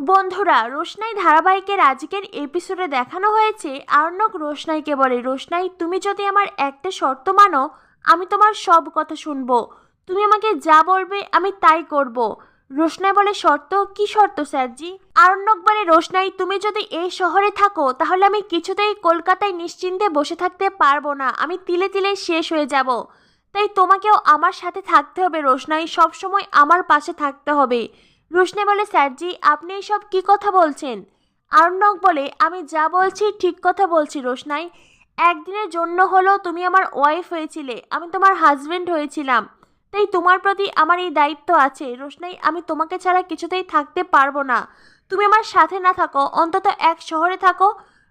বন্ধুরা, রোশনাই ধারাবাহিকের আজকের এপিসোডে দেখানো হয়েছে আর্নক রোশনাইকে বলে, রোশনাই, তুমি যদি আমার একটা শর্ত মানো, আমি তোমার সব কথা শুনব। তুমি আমাকে যা বলবে, আমি তাই করব। রোশনাই বলে, শর্ত? কি শর্ত, স্যারজি? আরণ্যক বলে, রোশনাই, তুমি যদি এই শহরে থাকো, তাহলে আমি কিছুতেই কলকাতায় নিশ্চিন্তে বসে থাকতে পারব না। আমি তিলে তিলে শেষ হয়ে যাব। তাই তোমাকেও আমার সাথে থাকতে হবে রোশনাই। সবসময় আমার পাশে থাকতে হবে। রোশনাই বলে, স্যারজি, আপনি এসব কি কথা বলছেন? আরণ্যক বলে, আমি যা বলছি ঠিক কথা বলছি রোশনাই। একদিনের জন্য হলো তুমি আমার ওয়াইফ হয়েছিলে, আমি তোমার হাজব্যান্ড হয়েছিলাম। তাই তোমার প্রতি আমার এই দায়িত্ব আছে। রোশনাই, আমি তোমাকে ছাড়া কিছুতেই থাকতে পারব না। তুমি আমার সাথে না থাকো, অন্তত এক শহরে থাকো।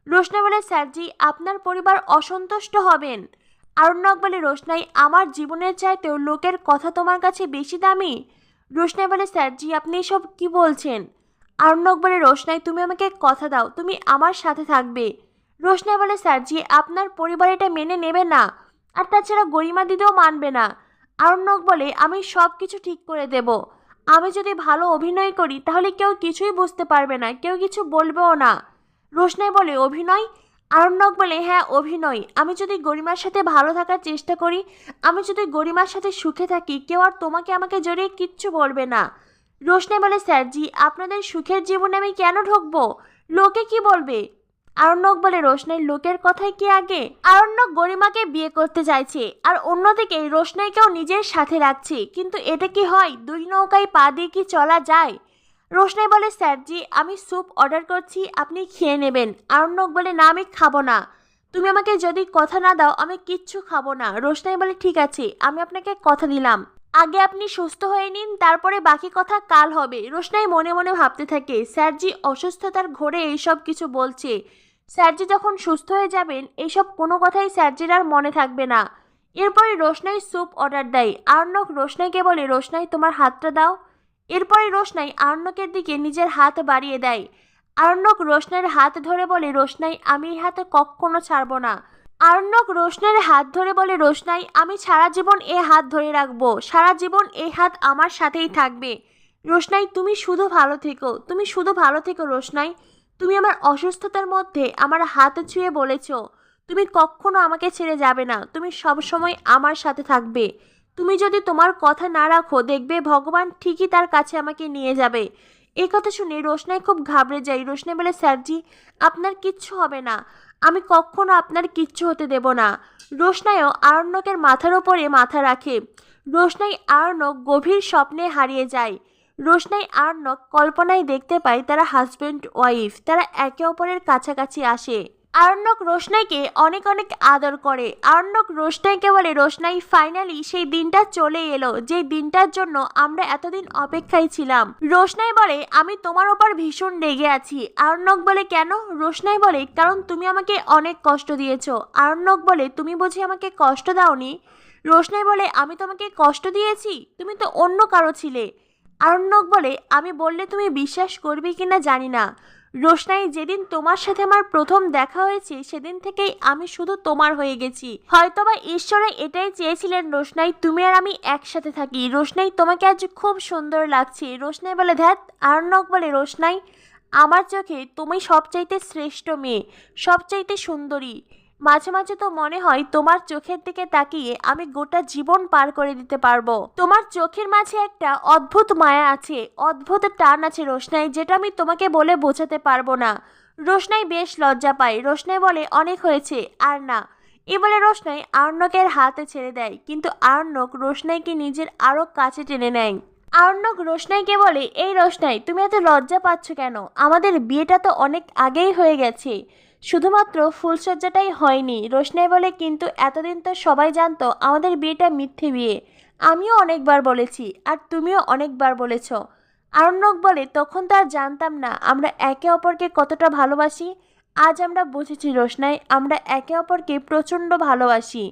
রোশনাই বলে, স্যারজি, আপনার পরিবার অসন্তুষ্ট হবেন। আরণ্যক বলে, রোশনাই, আমার জীবনের চাইতেও লোকের কথা তোমার কাছে বেশি দামি? রোশনাই বলে স্যারজি আপনি এসব কি বলছেন? আরণ্যক বলে, রোশনাই, তুমি আমাকে কথা দাও, তুমি আমার সাথে থাকবে। রোশনাই বলে স্যারজি আপনার পরিবার এটা মেনে নেবে না, আর তাছাড়া গরিমা দিদিও মানবে না। আরণ্যক বলে, আমি সব কিছু ঠিক করে দেব। আমি যদি ভালো অভিনয় করি, তাহলে কেউ কিছুই বুঝতে পারবে না, কেউ কিছু বলবেও না। রোশনাই বলে, অভিনয় আরণ্যক বলে হ্যাঁ অভিনয়। আমি যদি গরিমার সাথে ভালো থাকার চেষ্টা করি, আমি যদি গরিমার সাথে সুখে থাকি, কেউ আর তোমাকে আমাকে জড়িয়ে কিচ্ছু বলবে না। রোশনাই বলে, স্যারজি, আপনাদের সুখের জীবনে আমি কেন ঢুকবো? লোকে কি বলবে? আরণ্যক বলে রোশনাই লোকের কথাই কি আগে? আরণ্যক গরিমাকে বিয়ে করতে চাইছে আর অন্যদিকে রোশনাইকেও নিজের সাথে রাখছে। কিন্তু এটা কি হয়? দুই নৌকায় পা দিয়ে কি চলা যায়? রোশনাই বলে স্যারজি আমি স্যুপ অর্ডার করছি, আপনি খেয়ে নেবেন। আরণ্যক বলে, না, আমি খাব না। তুমি আমাকে যদি কথা না দাও, আমি কিচ্ছু খাব না। রোশনাই বলে, ঠিক আছে, আমি আপনাকে কথা দিলাম। আগে আপনি সুস্থ হয়ে নিন, তারপরে বাকি কথা কাল হবে। রোশনাই মনে মনে ভাবতে থাকে স্যারজি অসুস্থতার ঘোরে এইসব কিছু বলছে। স্যারজি যখন সুস্থ হয়ে যাবেন, এইসব কোনো কথাই স্যারজির আর মনে থাকবে না। এরপরে রোশনাই স্যুপ অর্ডার দেয়। আর্নক রোশনাইকে বলে, রোশনাই, তোমার হাতটা দাও। এরপরে রোশনাই আর্নকের দিকে নিজের হাত বাড়িয়ে দেয়। আর্নক রোশনের হাত ধরে বলে, রোশনাই, আমি এই হাতে কখনো ছাড়বো না। আর্নক রোশনের হাত ধরে বলে, রোশনাই, আমি সারা জীবন এ হাত ধরে রাখব। সারা জীবন এই হাত আমার সাথেই থাকবে। রোশনাই, তুমি শুধু ভালো থেকো, তুমি শুধু ভালো থেকো রোশনাই। তুমি আমার অসুস্থতার মধ্যে আমার হাত ছুঁয়ে বলেছ। তুমি কখনো আমাকে ছেড়ে যাবে না। তুমি সবসময় আমার সাথে থাকবে। তুমি যদি তোমার কথা না রাখো, দেখবে ভগবান ঠিকই তার কাছে আমাকে নিয়ে যাবে। এই কথা শুনে রোশনাই খুব ঘাবড়ে যায়। রোশনাই বলে স্যারজি আপনার কিচ্ছু হবে না। আমি কখনো আপনার কিচ্ছু হতে দেব না। রোশনাইও আরণ্যকের মাথার ওপরে মাথা রাখে। রোশনাই আরণ্যক গভীর স্বপ্নে হারিয়ে যায়। রোশনাই আরণ্যক কল্পনায় দেখতে পায়, তারা হাজব্যান্ড ওয়াইফ তারা একে অপরের কাছাকাছি আসে। আর্নক রোশনাইকে অনেক অনেক আদর করে। আরণ্যক রোশনাইকে বলে, রোশনাই ফাইনালি সেই দিনটা চলে এলো। যে দিনটার জন্য আমরা এতদিন অপেক্ষায় ছিলাম। রোশনাই বলে, আমি তোমার ওপর ভীষণ রেগে আছি। আরণ্যক বলে, কেন? রোশনাই বলে, কারণ তুমি আমাকে অনেক কষ্ট দিয়েছ। আরণ্যক বলে, তুমি বুঝি আমাকে কষ্ট দাওনি? রোশনাই বলে, আমি তোমাকে কষ্ট দিয়েছি? তুমি তো অন্য কারও ছিলে। আরণ্যক বলে, আমি বললে তুমি বিশ্বাস করবে কিনা জানি না। রোশনাই, যেদিন তোমার সাথে আমার প্রথম দেখা হয়েছে, সেদিন থেকেই আমি শুধু তোমার হয়ে গেছি। হয়তোবা ঈশ্বরে এটাই চেয়েছিলেন রোশনাই, তুমি আর আমি একসাথে থাকি। রোশনাই, তোমাকে আজ খুব সুন্দর লাগছে। রোশনাই বলে ধ্যাত আর্নক বলে, রোশনাই, আমার চোখে তুমি সবচাইতে শ্রেষ্ঠ মেয়ে, সবচাইতে সুন্দরী। মাঝে মাঝে তো মনে হয় তোমার চোখের দিকে তাকিয়ে আমি গোটা জীবন পার করে দিতে পারব। তোমার চোখের মাঝে একটা অদ্ভুত মায়া আছে, অদ্ভুত টান আছে রোশনাই, যেটা আমি তোমাকে বলে বোঝাতে পারব না। রোশনাই বেশ লজ্জা পায়। রোশনাই বলে, অনেক হয়েছে, আর না। এ বলে রোশনাই আর্নকের হাতে ছেড়ে দেয়। কিন্তু আর্নক রোশনাইকে নিজের আরও কাছে টেনে নেয়। আর্নক রোশনাইকে বলে, এই রোশনাই, তুমি এত লজ্জা পাচ্ছ কেন? আমাদের বিয়েটা তো অনেক আগেই হয়ে গেছে। শুধুমাত্র ফুলসজ্জাটাই হয়নি। রোশনাই বলে, কিন্তু এতদিন তো সবাই জানতো আমাদের বিয়েটা মিথ্যে বিয়ে। আমিও অনেকবার বলেছি আর তুমিও অনেকবার বলেছ। আরণ্যক বলে, তখন তো আর জানতাম না আমরা একে অপরকে কতটা ভালোবাসি। আজ আমরা বুঝেছি রোশনাই, আমরা একে অপরকে প্রচণ্ড ভালোবাসি।